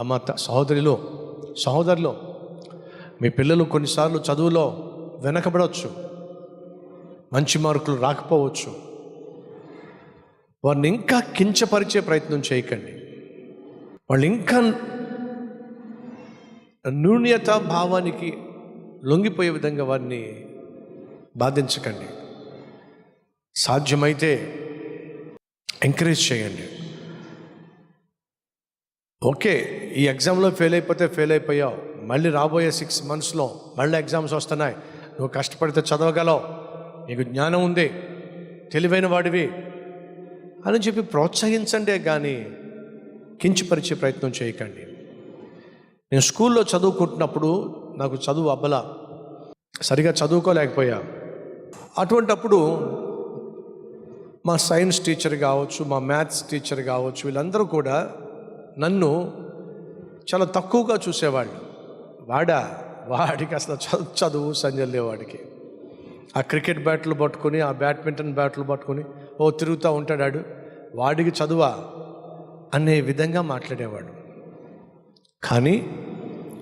అమ్మ సహోదరిలో సహోదరులో మీ పిల్లలు కొన్నిసార్లు చదువులో వెనకబడవచ్చు. మంచి మార్కులు రాకపోవచ్చు. వారిని ఇంకా కించపరిచే ప్రయత్నం చేయకండి. వాళ్ళు ఇంకా నూన్యత భావానికి లొంగిపోయే విధంగా వారిని బాధించకండి. సాధ్యమైతే ఎంకరేజ్ చేయండి. ఓకే ఈ ఎగ్జామ్లో ఫెయిల్ అయిపోతే ఫెయిల్ అయిపోయావు. మళ్ళీ రాబోయే సిక్స్ మంత్స్లో మళ్ళీ ఎగ్జామ్స్ వస్తున్నాయి. నువ్వు కష్టపడితే చదవగలవు. నీకు జ్ఞానం ఉంది. తెలివైన వాడివి అని చెప్పి ప్రోత్సహించండి కానీ కించిపరిచే ప్రయత్నం చేయకండి. నేను స్కూల్లో చదువుకుంటున్నప్పుడు నాకు చదువు అబ్బల. సరిగా చదువుకోలేకపోయా. అటువంటప్పుడు మా సైన్స్ టీచర్ కావచ్చు మా మ్యాథ్స్ టీచర్ కావచ్చు వీళ్ళందరూ కూడా నన్ను చాలా తక్కువగా చూసేవాళ్ళు. వాడా వాడికి అసలు చదువు చదువు సంజయ్ వాడికి ఆ క్రికెట్ బ్యాట్లు పట్టుకొని ఆ బ్యాడ్మింటన్ బ్యాట్లు పట్టుకొని ఓ తిరుగుతూ ఉంటాడు ఆడు. వాడికి చదువా? అనే విధంగా మాట్లాడేవాడు. కానీ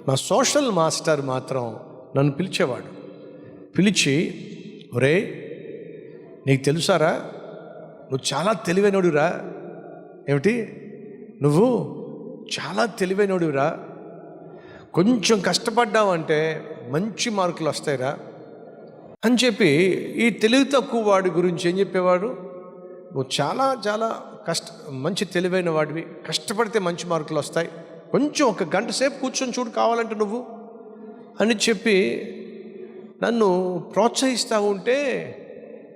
మా సోషల్ మాస్టర్ మాత్రం నన్ను పిలిచేవాడు. పిలిచి ఒరే నీకు తెలుసారా? నువ్వు చాలా తెలివైనడురా. ఏమిటి? నువ్వు చాలా తెలివైనడురా కొంచెం కష్టపడ్డావంటే మంచి మార్కులు వస్తాయిరా. అని చెప్పి ఈ తెలివి తక్కువ వాడి గురించి ఏం చెప్పేవాడు? నువ్వు చాలా చాలా కష్ట మంచి తెలివైన వాడివి. కష్టపడితే మంచి మార్కులు వస్తాయి. కొంచెం ఒక గంట సేపు కూర్చొని చూడు కావాలంటే నువ్వు. అని చెప్పి నన్ను ప్రోత్సహిస్తూ ఉంటే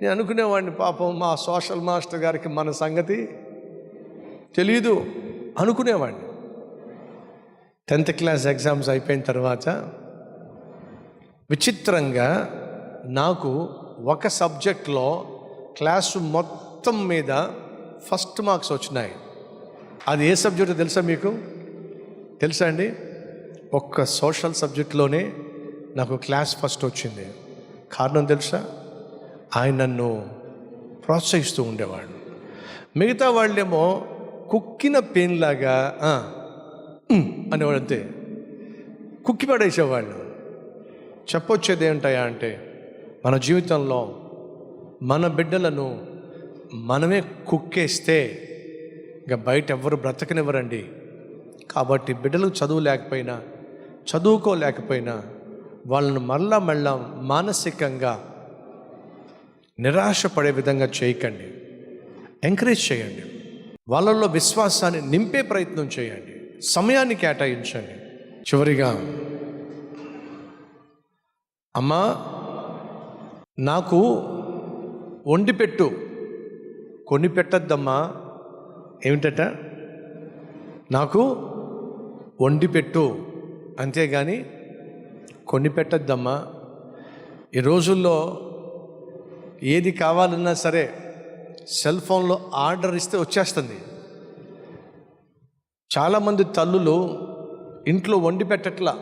నేను అనుకునేవాడిని పాపం మా సోషల్ మాస్టర్ గారికి మన సంగతి తెలీదు అనుకునేవాడిని. టెన్త్ క్లాస్ ఎగ్జామ్స్ అయిపోయిన తర్వాత విచిత్రంగా నాకు ఒక సబ్జెక్ట్లో క్లాసు మొత్తం మీద ఫస్ట్ మార్క్స్ వచ్చినాయి. అది ఏ సబ్జెక్టు తెలుసా మీకు? తెలుసా అండి? ఒక్క సోషల్ సబ్జెక్ట్లోనే నాకు క్లాస్ ఫస్ట్ వచ్చింది. కారణం తెలుసా? ఆయన నన్ను ప్రోత్సహిస్తూ ఉండేవాడు. మిగతా వాళ్ళేమో కుక్కిన పెయిన్లాగా అనేవాడు అంతే కుక్కి పడేసేవాళ్ళు. చెప్పొచ్చేది ఏంటయా అంటే మన జీవితంలో మన బిడ్డలను మనమే కుక్కేస్తే ఇంకా బయట ఎవరు బ్రతకనివ్వరండి. కాబట్టి బిడ్డలకు చదువు లేకపోయినా చదువుకోలేకపోయినా వాళ్ళను మళ్ళా మళ్ళా మానసికంగా నిరాశపడే విధంగా చేయకండి. ఎంకరేజ్ చేయండి. వాళ్ళల్లో విశ్వాసాన్ని నింపే ప్రయత్నం చేయండి. సమయాన్ని కేటాయించండి. చివరిగా అమ్మా నాకు వండి పెట్టు. కొని పెట్టద్దమ్మా. ఏమిటట? నాకు వండి పెట్టు. అంతేగాని కొని పెట్టద్దమ్మా. ఈ రోజుల్లో ఏది కావాలన్నా సరే సెల్ ఫోన్లో ఆర్డర్ ఇస్తే వచ్చేస్తుంది. చాలామంది తల్లులు ఇంట్లో వండి పెట్టట్లా.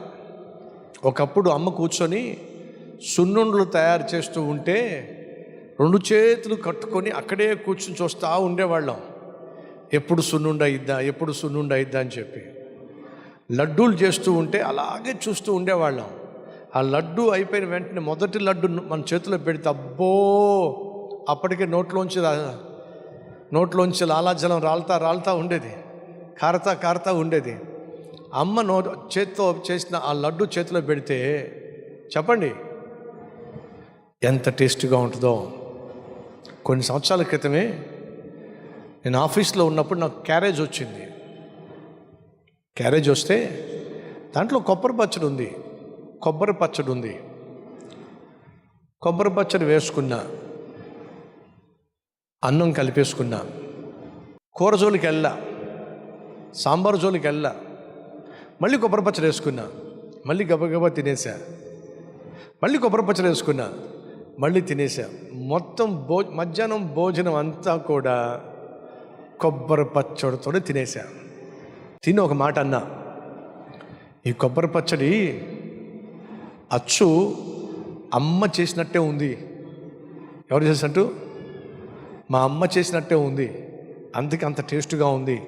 ఒకప్పుడు అమ్మ కూర్చొని సున్నుండలు తయారు చేస్తూ ఉంటే రెండు చేతులు కట్టుకొని అక్కడే కూర్చుని చూస్తూ ఉండేవాళ్ళం. ఎప్పుడు సున్నుండ అయిద్దా ఎప్పుడు సున్నుండ అయిద్దా అని చెప్పి. లడ్డూలు చేస్తూ ఉంటే అలాగే చూస్తూ ఉండేవాళ్ళం. ఆ లడ్డు అయిపోయిన వెంటనే మొదటి లడ్డు మన చేతిలో పెడితే అబ్బో! అప్పటికే నోట్లోంచి నోట్లోంచి లాలాజలం రాలుతా రాలుతా ఉండేది. కారతా కారతా ఉండేది. అమ్మ నో చేత్తో చేసిన ఆ లడ్డు చేతిలో పెడితే చెప్పండి. ఎంత టేస్ట్గా ఉంటుందో. కొన్ని సంవత్సరాల క్రితమే నేను ఆఫీస్లో ఉన్నప్పుడు నాకు క్యారేజ్ వచ్చింది. క్యారేజ్ వస్తే దాంట్లో కొబ్బరి పచ్చడి ఉంది. కొబ్బరి పచ్చడి ఉంది. కొబ్బరి పచ్చడి వేసుకున్నా. అన్నం కలిపేసుకున్నా. కూరజోలికి వెళ్ళా. సాంబార్ జోలికి వెళ్ళా. మళ్ళీ కొబ్బరి పచ్చడి వేసుకున్నా. మళ్ళీ గబగబా తినేసా. మళ్ళీ కొబ్బరి పచ్చడి వేసుకున్నా. మళ్ళీ తినేసా. మొత్తం భో మధ్యాహ్నం భోజనం అంతా కూడా కొబ్బరి పచ్చడితో తినేసా. తిని ఒక మాట అన్నా. ఈ కొబ్బరి పచ్చడి అచ్చు అమ్మ చేసినట్టే ఉంది. ఎవరు చేసినట్టు మా అమ్మ చేసినట్టే ఉంది. అందుకే అంత టేస్ట్గా ఉంది.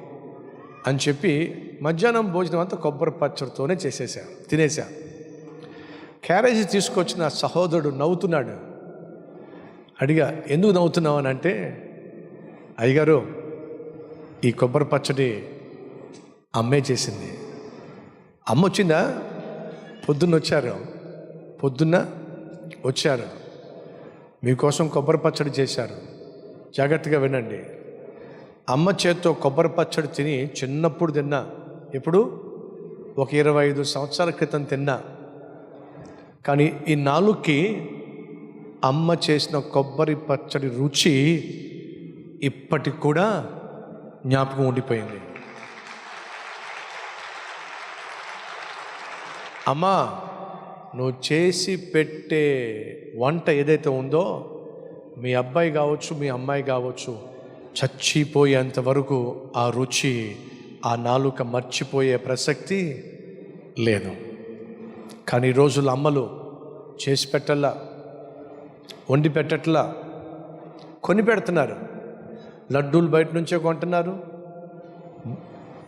అని చెప్పి మధ్యాహ్నం భోజనం అంతా కొబ్బరి పచ్చడితోనే చేసేసా తినేసా. క్యారేజ్ తీసుకొచ్చిన సహోదరుడు నవ్వుతున్నాడు. అడిగా ఎందుకు నవ్వుతున్నావు? అని అంటే అయ్యగారు ఈ కొబ్బరి పచ్చడి అమ్మే చేసింది. అమ్మ వచ్చిందా పొద్దున్న వచ్చారు. పొద్దున్న వచ్చారు. మీకోసం కొబ్బరి పచ్చడి చేశారు. జాగ్రత్తగా వినండి. అమ్మ చేత్తో కొబ్బరి పచ్చడి తిని చిన్నప్పుడు తిన్నా. ఇప్పుడు ఒక ఇరవై ఐదు సంవత్సరాల క్రితం తిన్నా. కానీ ఈ నాలుగుకి అమ్మ చేసిన కొబ్బరి పచ్చడి రుచి ఇప్పటికి కూడా జ్ఞాపకం ఉండిపోయింది. అమ్మా నువ్వు చేసి పెట్టే వంట ఏదైతే ఉందో మీ అబ్బాయి కావచ్చు మీ అమ్మాయి కావచ్చు చచ్చిపోయేంత వరకు ఆ రుచి ఆ నాలుక మర్చిపోయే ప్రసక్తి లేదు. కానీ ఈ రోజుల అమ్మలు చేసి పెట్టల్లా వండి పెట్టట్లా కొని పెడుతున్నారు. లడ్డూలు బయట నుంచే కొంటున్నారు.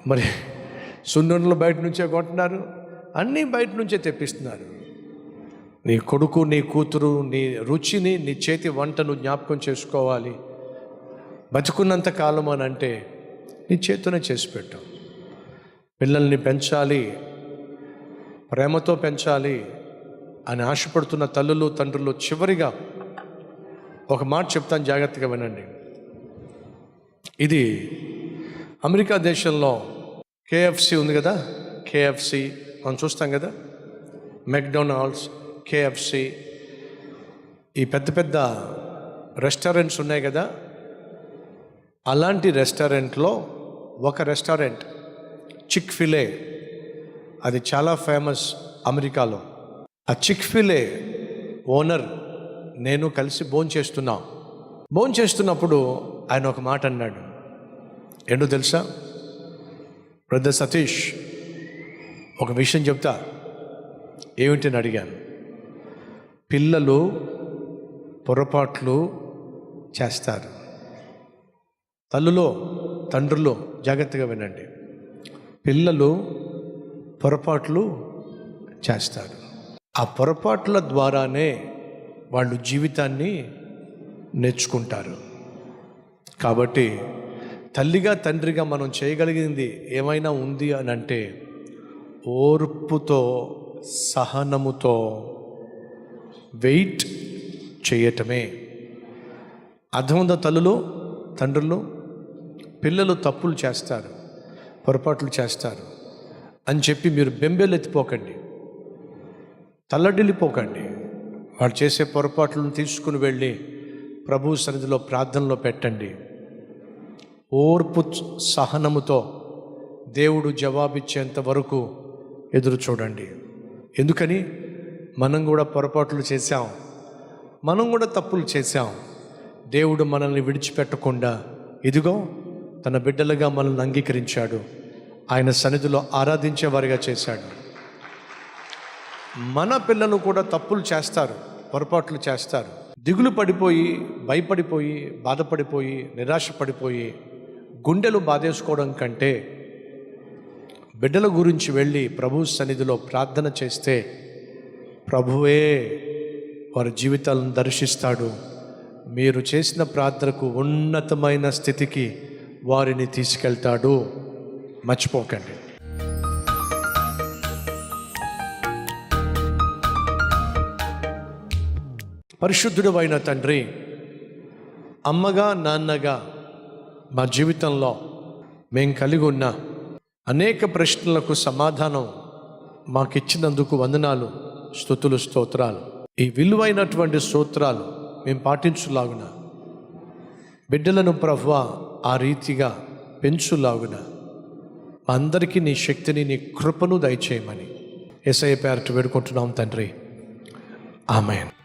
మరి సున్నుండలు బయట నుంచే కొంటున్నారు. అన్నీ బయట నుంచే తెప్పిస్తున్నారు. నీ కొడుకు నీ కూతురు నీ రుచిని నీ చేతి వంటను జ్ఞాపకం చేసుకోవాలి. బతుకున్నంత కాలం అని అంటే నీ చేతినే చేసి పెట్టు. పిల్లల్ని పెంచాలి ప్రేమతో పెంచాలి అని ఆశపడుతున్న తల్లులు తండ్రులు చివరిగా ఒక మాట చెప్తాను జాగ్రత్తగా వినండి. ఇది అమెరికా దేశంలో కేఎఫ్సి ఉంది కదా? కేఎఫ్సి మనం చూస్తాం కదా? మెక్డొనాల్డ్స్ కేఎఫ్సి ఈ పెద్ద పెద్ద రెస్టారెంట్స్ ఉన్నాయి కదా? అలాంటి రెస్టారెంట్లో ఒక రెస్టారెంట్ చిక్ ఫిలే అది చాలా ఫేమస్ అమెరికాలో. ఆ చిక్ ఫిలే ఓనర్ నేను కలిసి భోజనం చేస్తున్నా. భోజనం చేస్తున్నప్పుడు ఆయన ఒక మాట అన్నాడు. ఏంటో తెలుసా? బ్రదర్ సతీష్ ఒక విషయం చెప్తా. ఏమిటని అడిగాను. పిల్లలు పొరపాట్లు చేస్తారు. తల్లులో తండ్రులు జాగ్రత్తగా వినండి. పిల్లలు పొరపాట్లు చేస్తారు. ఆ పొరపాట్ల ద్వారానే వాళ్ళు జీవితాన్ని నేర్చుకుంటారు. కాబట్టి తల్లిగా తండ్రిగా మనం చేయగలిగింది ఏమైనా ఉంది అని అంటే ఓర్పుతో సహనముతో వెయిట్ చేయటమే. అర్థముందా తల్లులు తండ్రులు? పిల్లలు తప్పులు చేస్తారు పొరపాట్లు చేస్తారు అని చెప్పి మీరు బెంబెలెత్తిపోకండి. తల్లడిల్లిపోకండి. వాళ్ళు చేసే పొరపాట్లను తీసుకుని వెళ్ళి ప్రభు సన్నిధిలో ప్రార్థనలో పెట్టండి. ఓర్పు సహనముతో దేవుడు జవాబిచ్చేంత వరకు ఎదురు చూడండి. ఎందుకని? మనం కూడా పొరపాట్లు చేశాం. మనం కూడా తప్పులు చేశాం. దేవుడు మనల్ని విడిచిపెట్టకుండా ఇదిగో తన బిడ్డలుగా మనల్ని అంగీకరించాడు. ఆయన సన్నిధిలో ఆరాధించే వారిగా చేశాడు. మన పిల్లలు కూడా తప్పులు చేస్తారు పొరపాట్లు చేస్తారు. దిగులు పడిపోయి భయపడిపోయి బాధపడిపోయి నిరాశపడిపోయి గుండెలు బాధేసుకోవడం కంటే బిడ్డల గురించి వెళ్ళి ప్రభు సన్నిధిలో ప్రార్థన చేస్తే ప్రభువే వారి జీవితాలను దర్శిస్తాడు. మీరు చేసిన ప్రార్థనకు ఉన్నతమైన స్థితికి వారిని తీసుకెళ్తాడు. మర్చిపోకండి. పరిశుద్ధుడు అయిన తండ్రి అమ్మగా నాన్నగా మా జీవితంలో మేము కలిగి ఉన్న అనేక ప్రశ్నలకు సమాధానం మాకిచ్చినందుకు వందనాలు స్థుతులు స్తోత్రాలు. ఈ విలువైనటువంటి సూత్రాలు మేము పాటించులాగున. బిడ్డలను ప్రభు ఆ రీతిగా పెంచులాగున అందరికీ నీ శక్తిని నీ కృపను దయచేయమని. ఎస్ఐ పేరటి వేడుకుంటున్నాం తండ్రి. ఆమెను.